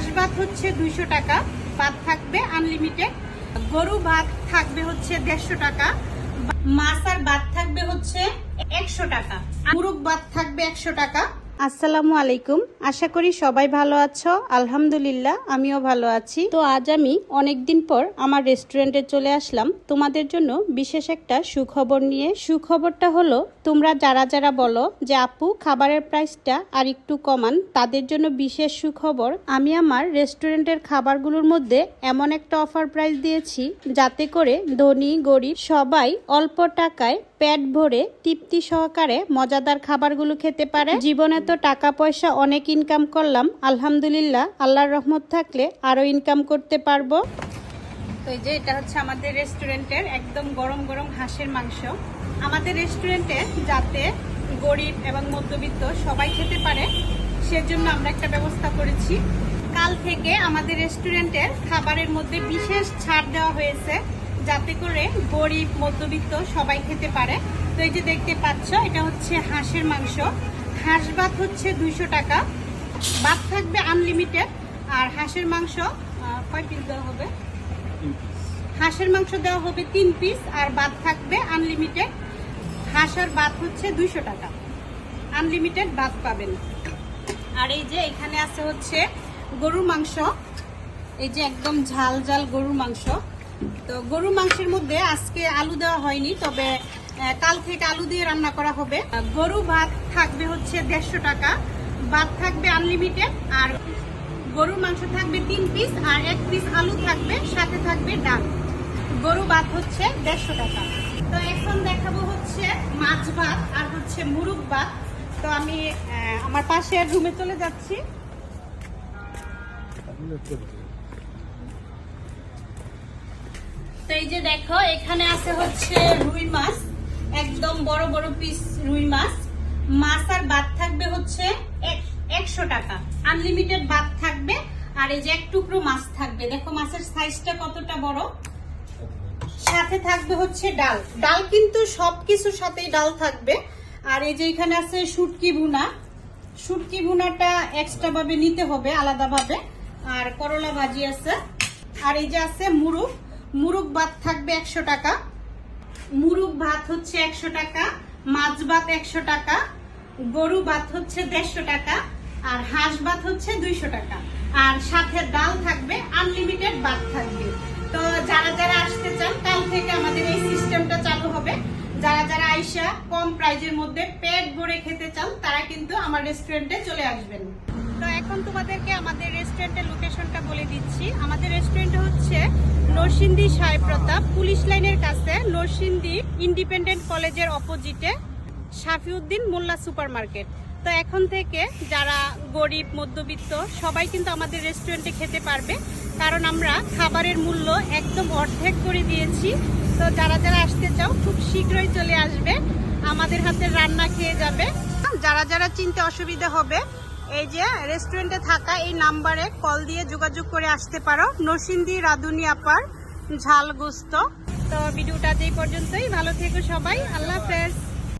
হাঁস ভাত হচ্ছে দুইশো টাকা ভাত থাকবে আনলিমিটেড গরু ভাত থাকবে হচ্ছে দেড়শো টাকা, মাছ আর ভাত থাকবে হচ্ছে একশো টাকা। মুরগ ভাত থাকবে একশো টাকা। আসসালামু আলাইকুম। আশা করি সবাই ভালো আছো। আলহামদুলিল্লাহ, আমিও ভালো আছি। তো আজ আমি অনেক দিন পর আমার রেস্টুরেন্টে চলে আসলাম। তোমাদের জন্য বিশেষ একটা সুখবর নিয়ে। সুখবরটা হলো, তোমরা যারা যারা বলো যে আপু, খাবারের প্রাইসটা আর একটু কমান, তাদের জন্য বিশেষ সুখবর, আমি আমার রেস্টুরেন্টের খাবারগুলোর মধ্যে এমন একটা অফার প্রাইস দিয়েছি, যাতে করে ধনী, গরিব সবাই অল্প টাকায় পেট ভরে তৃপ্তি সহকারে মজাদার খাবারগুলো খেতে পারে। জীবনে তো টাকা পয়সা অনেক ইনকাম করলাম। আলহামদুলিল্লাহ, আল্লাহর রহমত থাকলে আরও ইনকাম করতে পারব। তো এই যে, এটা হচ্ছে আমাদের রেস্টুরেন্টের একদম গরম গরম হাঁসের মাংস। আমাদের রেস্টুরেন্টে যাতে গরিব এবং মধ্যবিত্ত সবাই খেতে পারে, সেজন্য আমরা একটা ব্যবস্থা করেছি। কাল থেকে আমাদের রেস্টুরেন্টের খাবারের মধ্যে বিশেষ ছাড় দেওয়া হয়েছে। যাতে করে গরিব মধ্যবিত্ত সবাই খেতে পারে। তো এই যে দেখতে পাচ্ছ এটা হচ্ছে হাঁসের মাংস। হাঁস ভাত হচ্ছে দুইশো টাকা। ভাত থাকবে আনলিমিটেড আর হাঁসের মাংস কয় পিস দেওয়া হবে? হাঁসের মাংস দেওয়া হবে তিন পিস আর ভাত থাকবে আনলিমিটেড হাঁস আর ভাত হচ্ছে দুইশো টাকা। আনলিমিটেড ভাত পাবেন। আর এই যে এখানে আছে হচ্ছে গরুর মাংস। এই যে একদম ঝাল ঝাল গরুর মাংস। তো গরুর মাংসের মধ্যে আজকে আলু দেওয়া হয়নি, তবে কাল থেকে আলু দিয়ে রান্না করা হবে। গরু ভাত থাকবে হচ্ছে দেড়শো টাকা, ভাত থাকবে আনলিমিটেড আর গরুর মাংস থাকবে তিন পিস আর এক পিস আলু থাকবে, সাথে থাকবে ডাল। গরু ভাত হচ্ছে দেড়শো টাকা। তো এখন দেখাবো হচ্ছে মাছ ভাত আর হচ্ছে মুরগ ভাত। তো আমি আমার পাশের রুমে চলে যাচ্ছি। এই যে দেখো, এখানে আছে হচ্ছে রুই মাছ, একদম বড় বড় পিস রুই মাছ। মাছ আর ভাত থাকবে হচ্ছে একশো টাকা। আনলিমিটেড ভাত থাকবে, আর এই যে এক টুকরো মাছ থাকবে। দেখো মাছের সাইজটা কতটা বড়? সাথে থাকবে হচ্ছে ডাল। ডাল কিন্তু সবকিছুর সাথেই ডাল থাকবে। আর এই যে এখানে আছে শুটকি ভুনা। শুটকি ভুনাটা এক্সট্রা ভাবে নিতে হবে, আলাদাভাবে। আর করলা ভাজি আছে। আর এই যে আছে মুরগ মুরগ ভাত থাকবে একশো টাকা। মুরগ ভাত হচ্ছে একশো টাকা, মাছ ভাত একশো টাকা, গরু ভাত হচ্ছে দেড়শো টাকা, আর হাঁস ভাত হচ্ছে দুইশো টাকা। আর সাথে ডাল থাকবে আনলিমিটেড ভাত থাকবে। তো যারা যারা আসতে চান, কাল থেকে আমাদের এই সিস্টেমটা চালু হবে। যারা যারা আইসা কম প্রাইজের মধ্যে পেট ভরে খেতে চান, তারা কিন্তু আমার রেস্টুরেন্টে চলে আসবেন। তো এখন তোমাদেরকে আমাদের রেস্টুরেন্টের লোকেশনটা বলে দিচ্ছি। আমাদের রেস্টুরেন্ট হচ্ছে নরসিংদী সাই প্রতাপ। পুলিশ লাইনের কাছে নরসিংদী ইন্ডিপেন্ডেন্ট কলেজের অপোজিটে শাফিউদ্দিন মোল্লা সুপার মার্কেট তো এখন থেকে যারা গরিব, মধ্যবিত্ত, সবাই কিন্তু আমাদের রেস্টুরেন্টে খেতে পারবে। কারণ আমরা খাবারের মূল্য একদম অর্ধেক করে দিয়েছি। তো যারা যারা আসতে চাও, খুব শীঘ্রই চলে আসবে। আমাদের হাতে রান্না খেয়ে যাবে। যারা যারা চিনতে অসুবিধা হবে এই যে রেস্টুরেন্টে থাকা এই নাম্বারে কল দিয়ে যোগাযোগ করে আসতে পারো। নরসিংদী রাধুনি আপার ঝাল গোস্ত। তো ভিডিওটা এই পর্যন্তই। ভালো থেকো সবাই। আল্লাহ হাফেজ।